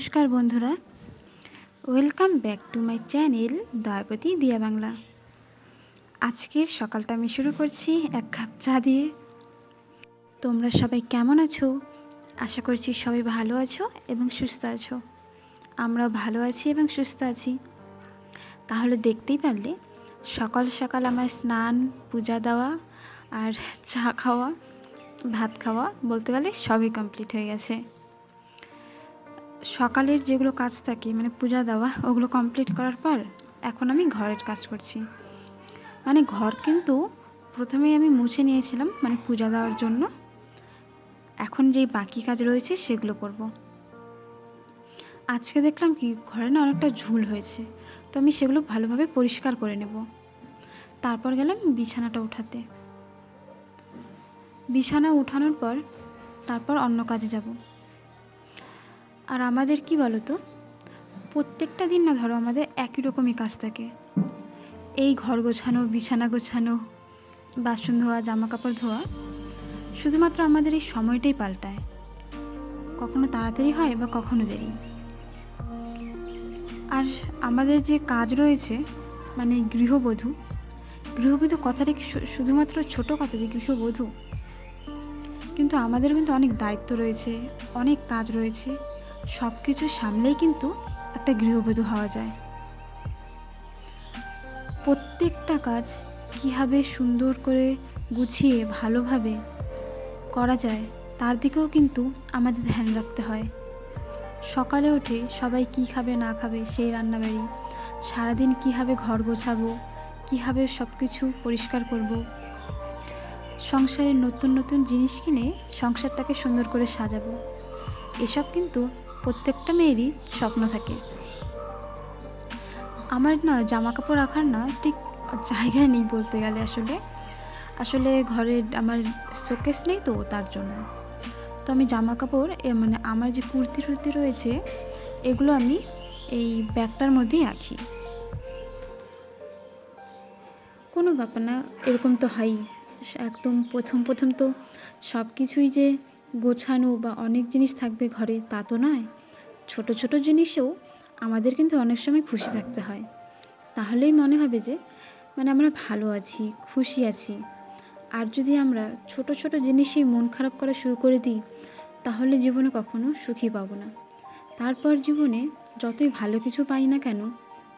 নমস্কার বন্ধুরা। Welcome back to my channel দয়াপতি দিয়া বাংলা আজকের সকালটা আমি শুরু করছি এক কাপ চা দিয়ে। তোমরা সবাই কেমন আছো? আশা করছি সবাই ভালো আছো এবং সুস্থ আছো। আমরা ভালো আছি এবং সুস্থ আছি। তাহলে দেখতেই পারলে, সকাল সকাল আমার স্নান, পূজা দেওয়া আর চা খাওয়া, ভাত খাওয়া বলতে গেলে সবই কমপ্লিট হয়ে গেছে। সকালের যেগুলো কাজ থাকে মানে পূজা দেওয়া, ওগুলো কমপ্লিট করার পর এখন আমি ঘরের কাজ করছি। মানে ঘর কিন্তু প্রথমেই আমি মুছে নিয়েছিলাম মানে পূজা দেওয়ার জন্য। এখন যেই বাকি কাজ রয়েছে সেগুলো করব। আজকে দেখলাম কি, ঘরে না অনেকটা ঝুল হয়েছে, তো আমি সেগুলো ভালোভাবে পরিষ্কার করে নেব। তারপর গেলাম বিছানাটা উঠাতে। বিছানা উঠানোর পর তারপর অন্য কাজে যাব। আর আমাদের কি বলো তো প্রত্যেকটা দিন না ধরো আমাদের একই রকমই কাজ থাকে। এই ঘর গোছানো, বিছানা গোছানো, বাসন ধোয়া জামা কাপড় ধোয়া, শুধুমাত্র আমাদের এই সময়টাই পাল্টায়। কখনো তাড়াতাড়ি হয় বা কখনো দেরি। আর আমাদের যে কাজ রয়েছে মানে গৃহবধূ গৃহবধূ কথাটা কি শুধুমাত্র ছোট কথা যে গৃহবধূ, কিন্তু আমাদের কিন্তু অনেক দায়িত্ব রয়েছে, অনেক কাজ রয়েছে। সব কিছু সামলেই কিন্তু একটা গৃহবধূ হওয়া যায়। প্রত্যেকটা কাজ কীভাবে সুন্দর করে গুছিয়ে ভালোভাবে করা যায়, তার দিকেও কিন্তু আমাদের ধ্যান রাখতে হয়। সকালে উঠে সবাই কী খাবে, না খাবে সেই রান্নাবাড়ি। সারাদিন কীভাবে ঘর গোছাবো, কীভাবে সব কিছু পরিষ্কার করব। সংসারের নতুন নতুন জিনিস কিনে সংসারটাকে সুন্দর করে সাজাবো। এসব কিন্তু প্রত্যেকটা মেয়েরই স্বপ্ন থাকে। আমার না জামা কাপড় রাখার না ঠিক জায়গা নেই বলতে গেলে আসলে। আসলে ঘরে আমার শোকেস নেই তো তার জন্য। তো আমি জামা কাপড় এ মানে আমার যে কুর্তি টুর্তি রয়েছে, এগুলো আমি এই ব্যাগটার মধ্যেই রাখি। কোনো ব্যাপার না, এরকম তো হয়ই। একদম প্রথম প্রথম তো সব কিছুই যে গোছানো বা অনেক জিনিস থাকবে ঘরে, তা তো নয়। ছোট ছোট জিনিসেও আমাদের কিন্তু অনেক সময় খুশি থাকতে হয়। তাহলেই মনে হবে যে মানে আমরা ভালো আছি, খুশি আছি। আর যদি আমরা ছোট ছোট জিনিসেই মন খারাপ করা শুরু করে দিই, তাহলে জীবনে কখনো সুখী পাবো না। তারপর জীবনে যতই ভালো কিছু পাই না কেন,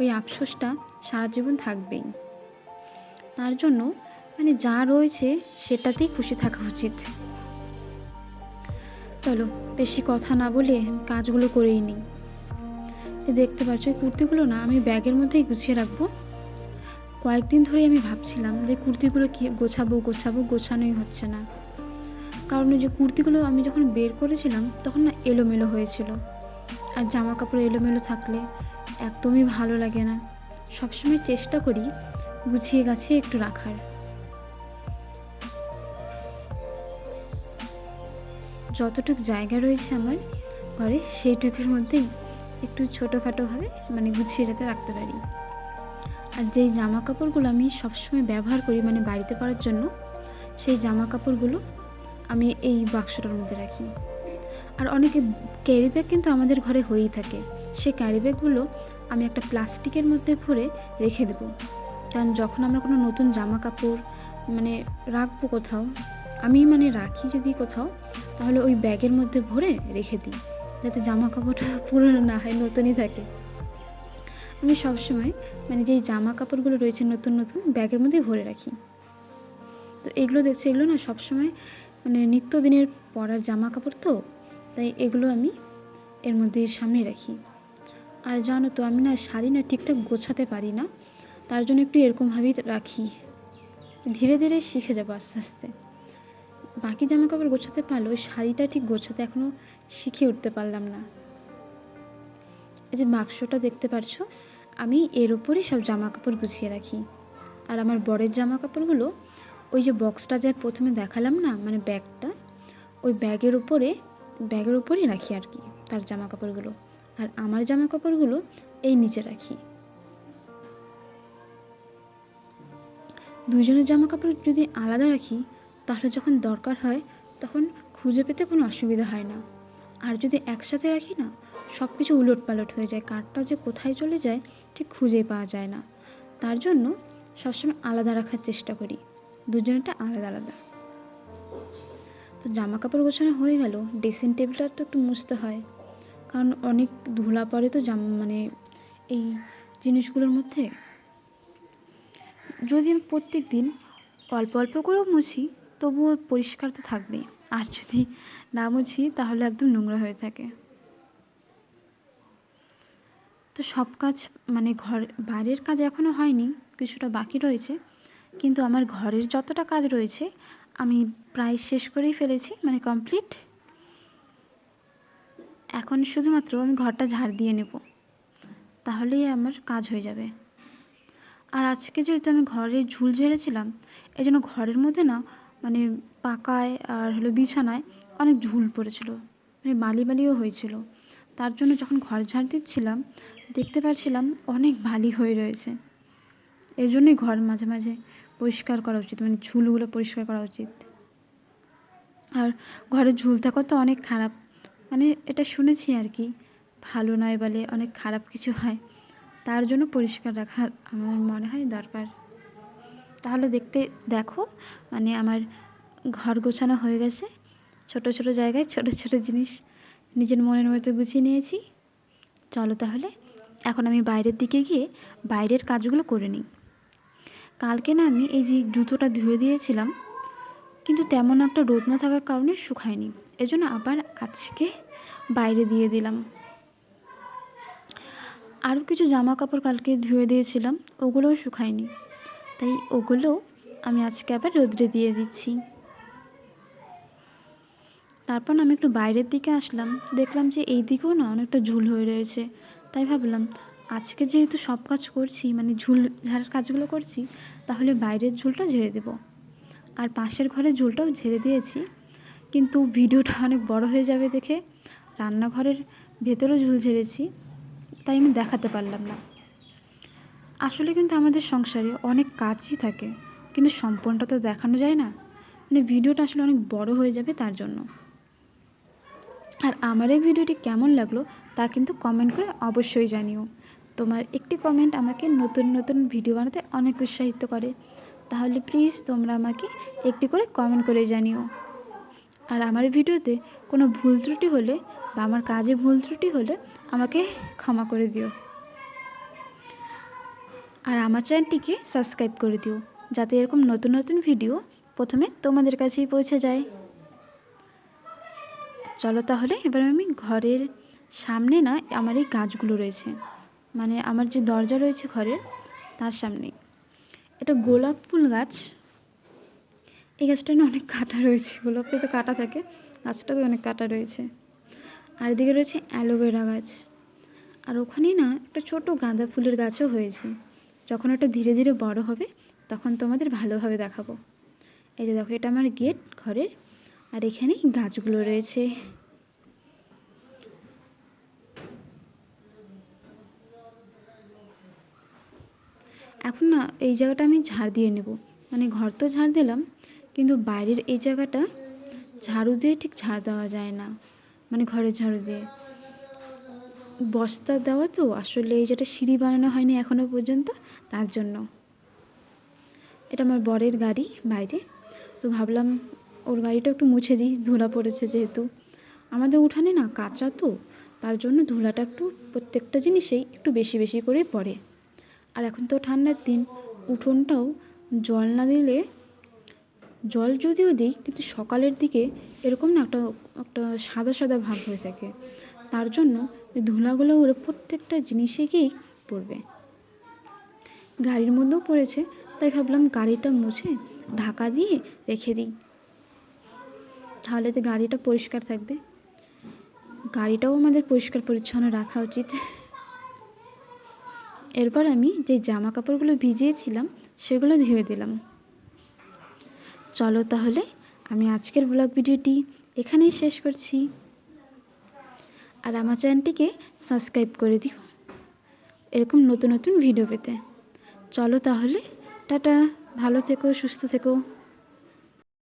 ওই আফসোসটা সারা জীবন থাকবেই। তার জন্য মানে যা রয়েছে সেটাতেই খুশি থাকা উচিত। চলো, বেশি কথা না বলে কাজগুলো করেই নিই। দেখতে পাচ্ছ, এই কুর্তিগুলো না আমি ব্যাগের মধ্যেই গুছিয়ে রাখব। কয়েকদিন ধরেই আমি ভাবছিলাম যে কুর্তিগুলো কি গোছাবো গোছাবো, গোছানোই হচ্ছে না। কারণ যে কুর্তিগুলো আমি যখন বের করেছিলাম, তখন না এলোমেলো হয়েছিল। আর জামা কাপড় এলোমেলো থাকলে একদমই ভালো লাগে না। সবসময় চেষ্টা করি গুছিয়ে গাছিয়ে একটু রাখার। যতটুকু জায়গা রয়েছে আমার ঘরে, সেইটুকুর মধ্যেই একটু ছোটোখাটোভাবে মানে গুছিয়ে যাতে রাখতে পারি। আর যেই জামা কাপড়গুলো আমি সবসময় ব্যবহার করি মানে বাড়িতে পরার জন্য, সেই জামা কাপড়গুলো আমি এই বাক্সটার মধ্যে রাখি। আর অনেকে ক্যারি ব্যাগ কিন্তু আমাদের ঘরে হয়েই থাকে। সেই ক্যারি ব্যাগগুলো আমি একটা প্লাস্টিকের মধ্যে ভরে রেখে দেবো। কারণ যখন আমরা কোনো নতুন জামা কাপড় মানে রাখব কোথাও, আমি মানে রাখি যদি কোথাও তাহলে ওই ব্যাগের মধ্যে ভরে রেখে দিই, যাতে জামা কাপড়টা পুরনো না হয়, নতুনই থাকে। আমি সবসময় মানে যেই জামা কাপড়গুলো রয়েছে নতুন নতুন, ব্যাগের মধ্যেই ভরে রাখি। তো এগুলো দেখছি, এগুলো না সবসময় মানে নিত্যদিনের পরার জামা কাপড় তো, তাই এগুলো আমি এর মধ্যে সামনে রাখি। আর জানো তো, আমি না শাড়ি না ঠিকঠাক গোছাতে পারি না, তার জন্য একটু এরকমভাবেই রাখি। ধীরে ধীরে শিখে যাব আস্তে আস্তে। বাকি জামা কাপড় গোছাতে পারলেও শাড়িটা ঠিক গোছাতে এখনও শিখে উঠতে পারলাম না। এই যে বাক্সটা দেখতে পারছ, আমি এর উপরেই সব জামা কাপড় গুছিয়ে রাখি। আর আমার বরের জামা কাপড়গুলো ওই যে বক্সটা যা প্রথমে দেখালাম না মানে ব্যাগটা, ওই ব্যাগের উপরে, ব্যাগের উপরেই রাখি আর কি, তার জামা কাপড়গুলো আর আমার জামা কাপড়গুলো এই নিচে রাখি। দুজনের জামা কাপড় যদি আলাদা রাখি তাহলে যখন দরকার হয়, তখন খুঁজে পেতে কোনো অসুবিধা হয় না। আর যদি একসাথে রাখি না সব কিছু উলট পালট হয়ে যায় কাঠটাও যে কোথায় চলে যায়, ঠিক খুঁজে পাওয়া যায় না। তার জন্য সবসময় আলাদা রাখার চেষ্টা করি। দুজনেরটা আলাদা আলাদা। তো জামা কাপড় গোছানো হয়ে গেল, ড্রেসিং টেবিলটা তো একটু মুছতে হয়। কারণ অনেক ধুলা পড়ে তো জামা মানে এই জিনিসগুলোর মধ্যে। যদি আমি প্রত্যেক দিন অল্প অল্প করেও মুছি তবুও পরিষ্কার তো থাকবেই। আর যদি না মুছি তাহলে একদম নোংরা হয়ে থাকে। তো সব কাজ মানে ঘর বাইরের কাজ এখনও হয়নি, কিছুটা বাকি রয়েছে। কিন্তু আমার ঘরের যতটা কাজ রয়েছে, আমি প্রায় শেষ করেই ফেলেছি মানে কমপ্লিট। এখন শুধুমাত্র আমি ঘরটা ঝাড় দিয়ে নেব। তাহলেই আমার কাজ হয়ে যাবে। আর আজকে যেহেতু আমি ঘরে ঝুল ঝেড়েছিলাম এই জন্য ঘরের মধ্যে না মানে পাকায় আর হলো বিছানায় অনেক ঝুল পড়েছিল। মানে বালি বালিও হয়েছিল। তার জন্য যখন ঘর ঝাড় দিচ্ছিলাম, দেখতে পাচ্ছিলাম অনেক বালি হয়ে রয়েছে। এই জন্যই ঘর মাঝে মাঝে পরিষ্কার করা উচিত মানে ঝুলগুলো পরিষ্কার করা উচিত। আর ঘরে ঝুল থাকা তো অনেক খারাপ। মানে এটা শুনেছি আর কি, ভালো নয় বলে অনেক খারাপ কিছু হয়। তার জন্য পরিষ্কার রাখা আমার মনে হয় দরকার। তাহলে দেখতে দেখো মানে আমার ঘর গোছানো হয়ে গেছে। ছোট ছোট জায়গায় ছোট ছোট জিনিস নিজের মনের মতো গুছিয়ে নিয়েছি। চলো তাহলে, এখন আমি বাইরের দিকে গিয়ে বাইরের কাজগুলো করে নিই। কালকে না আমি এই যে জুতোটা ধুয়ে দিয়েছিলাম, কিন্তু তেমন একটা রোদ না থাকার কারণে শুকায়নি। এজন্য আবার আজকে বাইরে দিয়ে দিলাম। আরও কিছু জামা কাপড় কালকে ধুয়ে দিয়েছিলাম, ওগুলোও শুকায়নি। তাই ওগুলো আমি আজকে আবার রোদ্রে দিয়ে দিচ্ছি। তারপর আমি একটু বাইরের দিকে আসলাম, দেখলাম যে এই দিকেও না অনেকটা ঝুল হয়ে রয়েছে। তাই ভাবলাম, আজকে যেহেতু সব কাজ করছি মানে ঝুল ঝাড়ার কাজগুলো করছি, তাহলে বাইরের ঝুলটা ঝেড়ে দেবো। আর পাশের ঘরের ঝুলটাও ঝেড়ে দিয়েছি, কিন্তু ভিডিওটা অনেক বড় হয়ে যাবে দেখে রান্নাঘরের ভেতরেও ঝুল ঝেড়েছি, তাই আমি দেখাতে পারলাম না। আসলে কিন্তু আমাদের সংসারে অনেক কাজই থাকে, কিন্তু সম্পূর্ণটা তো দেখানো যায় না। মানে ভিডিওটা আসলে অনেক বড় হয়ে যাবে তার জন্য। আর আমার এই ভিডিওটি কেমন লাগল তা কিন্তু কমেন্ট করে অবশ্যই জানিও। তোমার একটি কমেন্ট আমাকে নতুন নতুন ভিডিও বানাতে অনেক উৎসাহিত করে। তাহলে প্লিজ তোমরা আমাকে একটি করে কমেন্ট করে জানিও। আর আমার ভিডিওতে কোনো ভুল ত্রুটি হলে বা আমার কাজে ভুল ত্রুটি হলে আমাকে ক্ষমা করে দিও। আর আমার চ্যানেলটিকে সাবস্ক্রাইব করে দিও, যাতে এরকম নতুন নতুন ভিডিও প্রথমে তোমাদের কাছেই পৌঁছে যায়। চলো তাহলে, এবার আমি ঘরের সামনে না আমার এই গাছগুলো রয়েছে। মানে আমার যে দরজা রয়েছে ঘরের, তার সামনে এটা গোলাপ ফুল গাছ। এই গাছটা না অনেক কাটা রয়েছে, গোলাপে তো কাটা থাকে গাছটাতে অনেক কাটা রয়েছে। আর এদিকে রয়েছে অ্যালোভেরা গাছ। আর ওখানেই না একটা ছোট গাঁদা ফুলের গাছও হয়েছে। যখন ওটা ধীরে ধীরে বড় হবে, তখন তোমাদের ভালোভাবে দেখাবো। এই যে দেখো, এটা আমার গেট ঘরের, আর এখানেই গাছগুলো রয়েছে। এখন না, এই জায়গাটা আমি ঝাড় দিয়ে নেব। মানে ঘর তো ঝাড় দিলাম, কিন্তু বাইরের এই জায়গাটা ঝাড়ু দিয়ে ঠিক ঝাড় দেওয়া যায় না। মানে ঘরে ঝাড়ু দিয়ে। বস্তা দেওয়া তো, আসলে এই যেটা সিঁড়ি বানানো হয়নি এখনও পর্যন্ত, তার জন্য। এটা আমার বরের গাড়ি বাইরে, তো ভাবলাম ওর গাড়িটা একটু মুছে দিই, ধুলা পড়েছে যেহেতু। আমাদের উঠানে না কাঁচা তো, তার জন্য ধুলাটা একটু প্রত্যেকটা জিনিসেই একটু বেশি বেশি করে পড়ে। আর এখন তো ঠান্ডার দিন, উঠোনটাও জল না দিলে জল যদিও দিই, কিন্তু সকালের দিকে এরকম না একটা একটা সাদা সাদা ভাব হয়ে থাকে। তার জন্য ধুলাগুলো উড়ে প্রত্যেকটা জিনিসে গিয়েই পড়বে গাড়ির মধ্যেও পড়েছে, তাই ভাবলাম গাড়িটা মুছে ঢাকা দিয়ে রেখে দিই। তাহলে তো গাড়িটা পরিষ্কার থাকবে। গাড়িটাও আমাদের পরিষ্কার পরিচ্ছন্ন রাখা উচিত। এরপর আমি যে জামা কাপড়গুলো ভিজিয়েছিলাম, সেগুলো ধুয়ে দিলাম। চলো তাহলে, আমি আজকের ব্লগ ভিডিওটি এখানেই শেষ করছি। আর আমার চ্যানেলটিকে সাবস্ক্রাইব করে দিও। এরকম নতুন নতুন ভিডিও পেতে। চলো তাহলে, টাটা। ভালো থেকো, সুস্থ থেকো।